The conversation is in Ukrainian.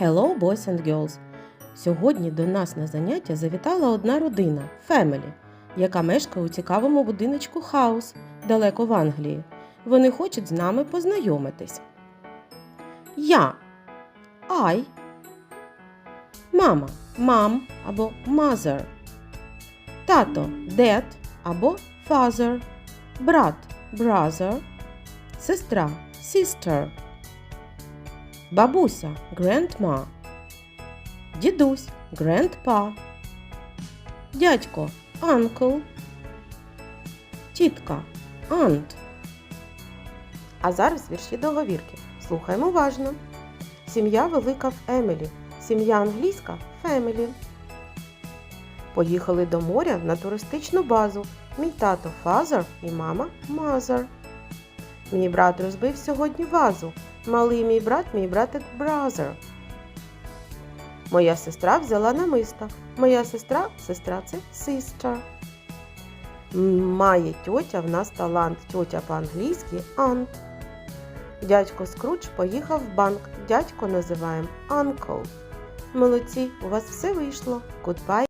Hello, boys and girls! Сьогодні до нас на заняття завітала одна родина Family, яка мешкає у цікавому будиночку Хаус далеко в Англії. Вони хочуть з нами познайомитись. Я. I. Мама. Mom або Mother. Тато Dad або Father. Брат Brother. Сестра Sister Бабуся Grandma Дідусь Grandpa Дядько Uncle Тітка Aunt А зараз вірші договірки. Слухаємо уважно. Сім'я велика в Емілі. Сім'я англійська Family. Поїхали до моря на туристичну базу. Мій тато Father і мама Mother. Мій брат розбив сьогодні вазу. Малий мій брат, мій братик Brother. Моя сестра взяла намисто. Моя сестра, сестра це sister. Має тьотя в нас талант. Тьотя по-англійськи aunt. Дядько Скрудж поїхав в банк. Дядько називаємо uncle. Молодці, у вас все вийшло. Goodbye